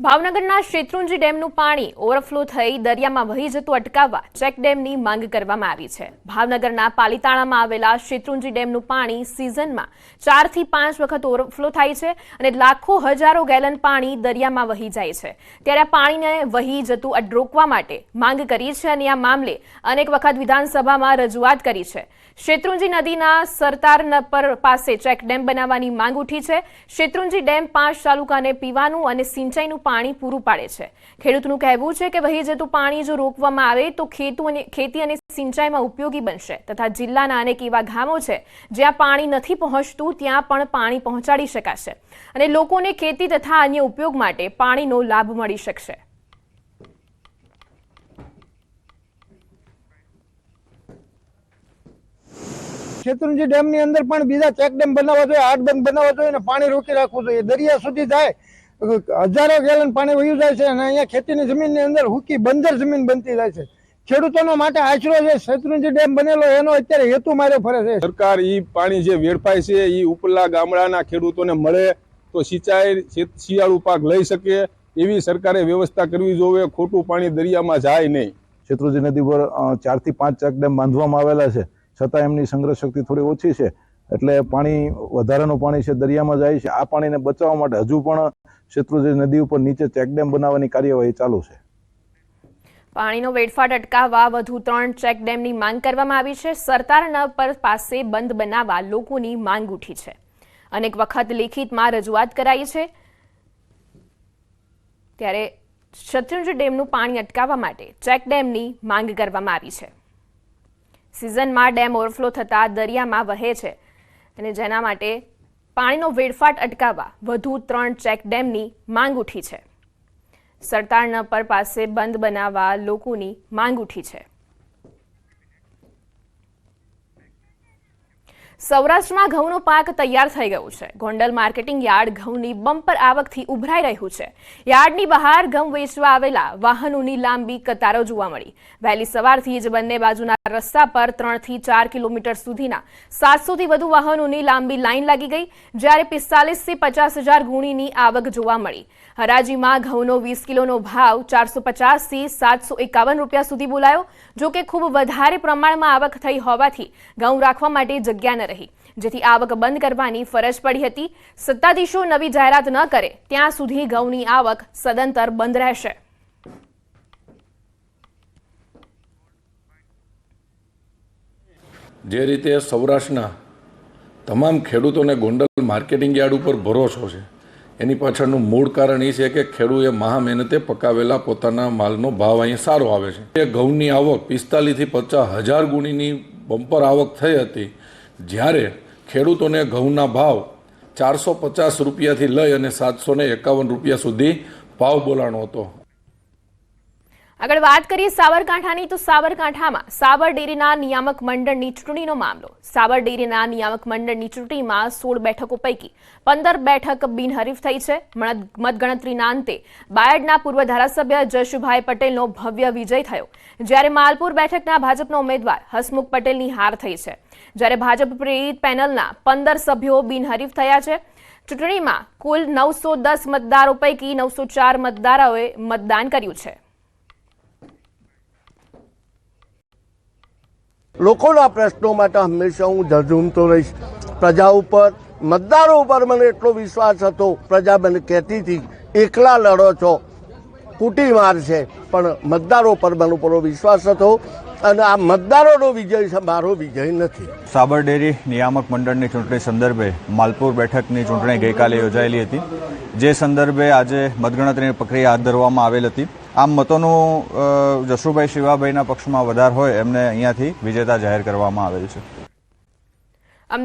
ભાવનગરના શેત્રુંજી ડેમનું પાણી ઓવરફ્લો થઈ દરિયામાં વહી જતું અટકાવવા ચેક ડેમની માંગ કરવામાં આવી છે. ભાવનગરના પાલીતાણામાં આવેલા શેત્રુંજી ડેમનું પાણી સિઝનમાં ચારથી પાંચ વખત ઓવરફ્લો થાય છે અને લાખો હજારો ગેલન પાણી દરિયામાં વહી જાય છે. ત્યારે પાણીને વહી જતું રોકવા માટે માંગ કરી છે અને આ મામલે અનેક વખત વિધાનસભામાં રજૂઆત કરી છે. શેત્રુંજી નદીના સરતાર પર પાસે ચેક ડેમ બનાવવાની માંગ ઉઠી છે. શેત્રુંજી ડેમ પાંચ તાલુકાને પીવાનું અને સિંચાઈનું પાણી પૂરું પાડે છે. ખેડૂતનું કહેવું છે કે વહી જતું પાણી જો રોકવામાં આવે, તો ખેતુ ખેતી અને સિંચાઈમાં ઉપયોગી બનશે તથા જિલ્લાના અનેક એવા ગામો છે જ્યાં પાણી નથી પહોંચતું, ત્યાં પણ પાણી પહોંચાડી શકાશે. અને લોકોને ખેતી તથા અન્ય ઉપયોગ માટે પાણીનો લાભ મળી શકશે. શેત્રુંજી ડેમની અંદર પણ બીજા ચેક ડેમ બનાવવા જોઈએ હાટ ડેમ બનાવવા જોઈએ અને પાણી રોકી રાખવું જોઈએ. દરિયા સુધી જાય હજારો ગેલન પાણી વહી જાય છે અને અહીંયા ખેતીની જમીનની અંદર હુકી બંદર જમીન બનતી જાય છે. ખેડૂતોનો માટે આશરો જે શેત્રુંજી ડેમ બનેલો એનો અત્યારે હેતુ માર્યો ફરે છે. સરકાર ઈ પાણી જે વેડફાય છે ઈ ઉપલા ગામડાના ખેડૂતોને મળે તો સિંચાઈ શિયાળુ પાક લઈ શકે એવી સરકારે વ્યવસ્થા કરવી જોઈએ ખોટું પાણી દરિયામાં જાય નહીં. શેત્રુંજી નદી પર ચારથી પાંચ ચેક ડેમ બાંધવામાં આવેલા છે. છતાં એમની સંગ્રહ શક્તિ થોડી ઓછી છે. એટલે પાણી વધારાનું પાણી છે, દરિયામાં જાય છે, આ પાણીને બચાવવા માટે હજુ પણ શેત્રુંજી નદી ઉપર નીચે ચેકડેમ બનાવવાની કાર્યવાહી ચાલુ છે. પાણીનો વેડફાટ અટકાવવા વધુ ત્રણ ચેક ડેમની માંગ કરવામાં આવી છે. સરતાર પર પાસે બંધ બનાવવા લોકોની માંગ ઉઠી છે. અનેક વખત લેખિતમાં રજૂઆત કરાઈ છે. ત્યારે શત્રુંજ ડેમનું પાણી અટકાવવા માટે ચેક ડેમની માંગ કરવામાં આવી છે. સિઝનમાં ડેમ ઓવરફ્લો થતાં દરિયામાં વહે છે. અને જેના માટે પાણીનો વેડફાટ અટકાવવા વધુ ત્રણ ચેક ડેમની માંગ ઉઠી છે. સરતારના પર પાસે બંધ બનાવવા લોકોની માંગ ઉઠી છે. સૌરાષ્ટ્રમાં ઘઉંનો પાક તૈયાર થઈ ગયો છે. ગોંડલ માર્કેટિંગ યાર્ડ ઘઉંની બમ્પર આવકથી ઉભરાઈ રહ્યું છે. યાર્ડની બહાર ઘઉં વેચવા આવેલા વાહનોની લાંબી કતારો જોવા મળી. વહેલી સવારથી જ બંને બાજુના રસ્તા પર ત્રણથી ચાર કિલોમીટર સુધીના સાતસોથી વધુ વાહનોની લાંબી લાઈન લાગી ગઈ, જ્યારે પિસ્તાલીસથી પચાસ હજાર ગુણીની આવક જોવા મળી. હરાજીમાં ઘઉંનો વીસ કિલોનો ભાવ ચારસો પચાસથી સાતસો એકાવન રૂપિયા સુધી બોલાયો જો કે ખૂબ વધારે પ્રમાણમાં આવક થઈ હોવાથી ઘઉં રાખવા માટે જગ્યા ન રહી. જેથી આવક બંધ કરવાની ફરજ પડી હતી. સત્તાધીશો નવી જાહેરાત ન કરે, ત્યાં સુધી ઘઉંની આવક સદંતર બંધ રહેશે. જે રીતે સૌરાષ્ટ્રના તમામ ખેડૂતોને ગોંડલ માર્કેટિંગ યાર્ડ ઉપર ભરોસો છે, એની પાછળનું મૂળ કારણ એ છે કે ખેડૂએ મહા મહેનતે પકાવેલા પોતાના માલનો ભાવ અહીંયા સારો આવે છે. એ ઘઉંની આવક પિસ્તાલીસથી પચાસ હજાર ગુણીની બમ્પર આવક થઈ હતી જ્યારે ખેડૂતોને ઘઉંના ભાવ ચારસો પચાસ રૂપિયાથી લઈ અને સાતસો એકાવન રૂપિયા સુધી ભાવ બોલાણો હતો. આગળ વાત કરીએ સાબરકાંઠાની તો સાબરકાંઠામાં સાબર ડેરીના નિયામક મંડળની ચૂંટણીનો મામલો. સાબર ડેરીના નિયામક મંડળની ચૂંટણીમાં સોળ બેઠકો પૈકી પંદર બેઠક બિનહરીફ થઈ છે. મત- મતગણતરીના અંતે બાયડના પૂર્વ ધારાસભ્ય જશુભાઈ પટેલનો ભવ્ય વિજય થયો. જ્યારે માલપુર બેઠકના ભાજપનો ઉમેદવાર હસમુખ પટેલની હાર થઈ છે. જ્યારે ભાજપ પ્રેરિત પેનલના પંદર સભ્યો બિનહરીફ થયા છે. ચૂંટણીમાં કુલ નવસો દસ મતદારો પૈકી નવસો ચાર મતદારોએ મતદાન કર્યું છે. લોકોના પ્રશ્નો માટે હંમેશા હું ઝઝૂમતો રહીશ. પ્રજા ઉપર, મતદારો ઉપર મને એટલો વિશ્વાસ હતો, પ્રજા મને કહેતી હતી, એકલા લડો છો, કૂટી માર છે પણ મતદારો પર મને પૂરો વિશ્વાસ હતો અને આ મતદારોનો વિજય છે, મારો વિજય નથી. સાબર ડેરી નિયામક મંડળની ચૂંટણી સંદર્ભે માલપુર બેઠકની ચૂંટણી ગઈકાલે યોજાયેલી હતી. જે સંદર્ભે આજે મતગણતરીની પ્રક્રિયા હાથ ધરવામાં આવેલ હતી. આમ મતોનું જશુભાઈ શિવાભાઈના પક્ષમાં વધાર હોય એમને અહીંયાથી વિજેતા જાહેર કરવામાં આવેલ છે.